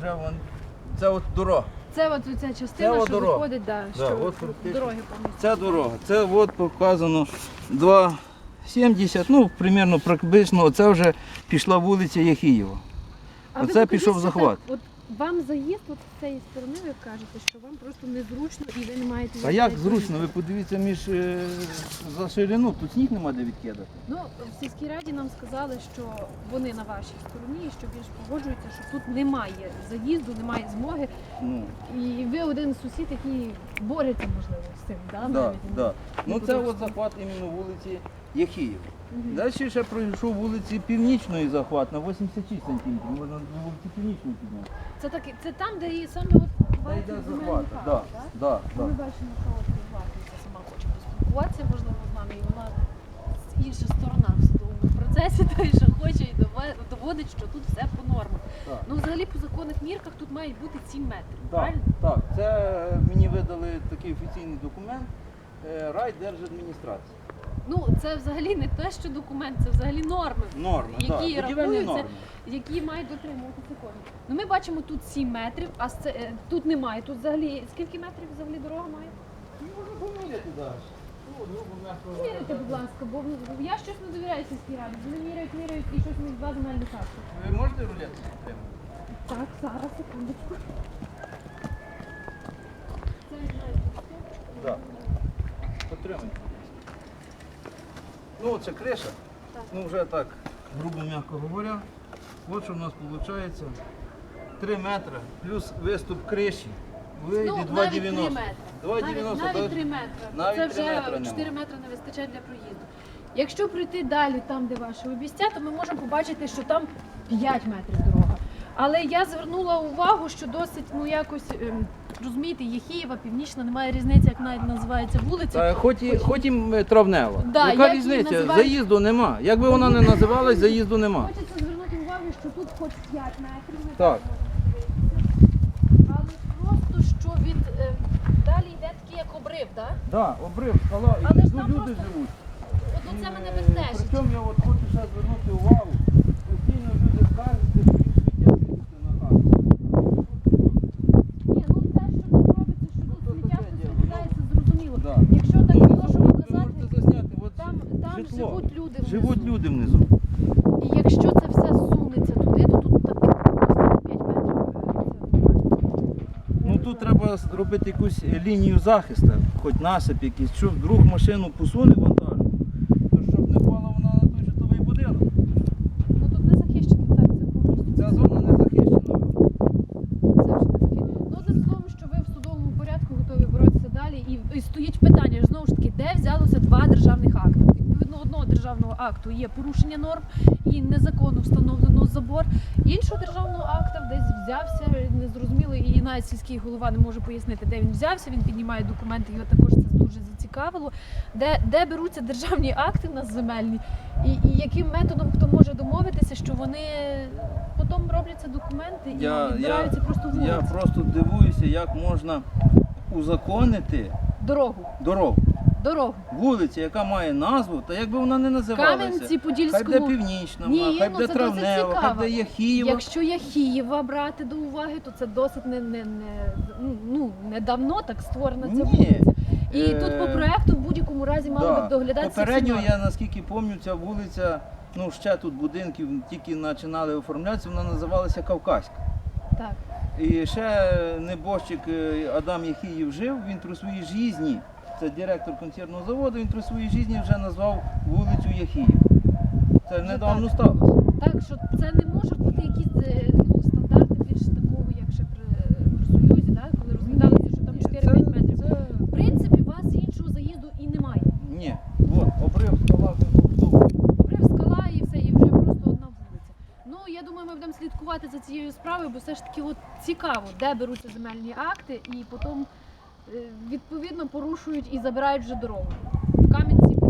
вже вон, це от дорога. Це от ця частина, Це от що дорога. виходить, да, Да, що от фактично. дороги повністю. Це дорога. Це от показано 2,70, ну, примірно приблизно, це вже пішла вулиця Яхієва. А ви Оце покажіть, пішов що захват. так, От вам заїзд от з цієї сторони, ви кажете, що вам просто незручно і ви не маєте А як зручно, ви подивіться між е, за ширину, тут сніг нема де відкидати. Ну, в сільській раді нам сказали, що вони на вашій стороні, і що більш погоджуються, що тут немає заїзду, немає змоги. Ну, І ви один сусід, який бореться, можливо, з цим, да? да, навіть? да. ну це от захват іменно вулиці Мгм. Далі ще пройшов вулиці Північної захват на 86 сантиметрів, можна на вулиці Північної підняти. Це так, це там, де і саме от Де йде захват, да, да? да, Ми бачимо, що от власниця сама хоче поспілкуватися, можливо, з нами, і вона інша сторона в судовому процесі, той, що хоче і доводить, що тут все по нормах. Так. Ну, взагалі, по законних мірках тут мають бути 7 метрів, Так, правильно? так, це мені видали такий офіційний документ е, райдержадміністрації. Ну, це взагалі не те, що документ, це взагалі норми, Норми, які будівельні рахуються, норми. які мають дотримувати законів. Ну, ми бачимо тут 7 метрів, а це, е, тут немає. Тут взагалі скільки метрів взагалі дорога має? Можна поміряти далі. Ну, грубо м'яко. Міряйте, будь ласка, бо ну, я щось не довіряю сільській раді. Вони міряють, міряють і щось них два земельних акти. Ви можете рулетку підтримати? Так, зараз, секундочку. Це не знаю, Так. Підтримайте. Ну, це криша. Ну, вже так, грубо м'яко говоря. От що в нас виходить. 3 метри плюс виступ криші. Вийде Ну, навіть 3 2,90. метри. 2,90. Навіть, навіть 3 метри. Навіть це 3 вже метри 4 метри не вистачає для проїзду. Якщо прийти далі, там, де ваше обістя, то ми можемо побачити, що там 5 метрів дорога. Але я звернула увагу, що досить, ну якось, ем, розумієте, Єхієва, Північна, немає різниці, як навіть називається вулиця. Та хоч і, хоч і травнева. Да, Яка як різниця? називають? Заїзду нема. Якби вона не називалась, заїзду нема. Хочеться звернути увагу, що тут хоч 5 метрів, Так. але просто що від е, далі йде такий як обрив, так? Так, обрив, скала, і Але ж тут там люди просто- живуть. От оце мене Е, бентежить. Причому я от хочу ще звернути увагу. Постійно люди скаржаться, що їм сміття чисте на хату. Ні, ну те, що тут робиться, що тут Ну, то сміття таке тут діло, викидається, зрозуміло. Да. Якщо так Ну, можу внизу ви показати, можете засняти, от там, житло. живуть люди внизу. Живуть люди внизу. І якщо це все сунеться туди, то тут так 5 метрів. Ну тут треба зробити якусь лінію захисту, хоч насип якийсь, щоб вдруг машину посуне вантажну, то щоб не впала вона на той житловий будинок. Ну тут не захищено, так, це повністю. Ця зона не захищена. Це вже не захищено. Ну, одним словом, що ви в судовому порядку готові боротися далі. І, і стоїть питання, знову ж таки, де взялося два державних акти. Відповідно, одного державного акту є порушення норм і незаконно встановлено забор. Іншого державного акта десь взявся, незрозуміло, і навіть сільський голова не може пояснити, де він взявся. Він піднімає документи, його також це дуже зацікавило. Де, де беруться державні акти в нас земельні, і, і яким методом хто може домовитися, що вони потім робляться документи і Я- відбираються просто вулиці. Я просто дивуюся, як можна узаконити Дорогу. дорогу. Дорогу. Вулиця, яка має назву, та якби вона не називалася. Кам'янці Хай буде Подільському. північна, Ні, хай ну, буде це досить травнева, хай цікаво. буде Яхієва. Якщо Яхієва брати до уваги, то це досить не, не, не, ну, недавно так створена ця Ні. вулиця. І Е, тут по проекту в будь-якому разі мали Да. б доглядатися. Попередньо я наскільки пам'ятаю, ця вулиця, ну ще тут будинків тільки починали оформлятися, вона називалася Кавказька. Так. І ще небожчик е, Адам Яхіїв жив, він при своїй житті, це директор консервного заводу, він при своїй житті вже назвав вулицю Яхіїв. Це недавно сталося. так, що це не можуть бути якісь е, ну, стандарти більш такого, як ще при, при Союзі, да? коли розглядалося, що там Ні, 4-5 це- метрів. це- В принципі, у вас іншого заїзду і немає. Ні, от, обрив скала побудову. Обрив скала і все, і вже просто одна вулиця. Ну я думаю, ми будемо слідкувати за цією справою, бо все ж таки от цікаво, де беруться земельні акти, і потім відповідно порушують і забирають вже дорогу. В Кам'янці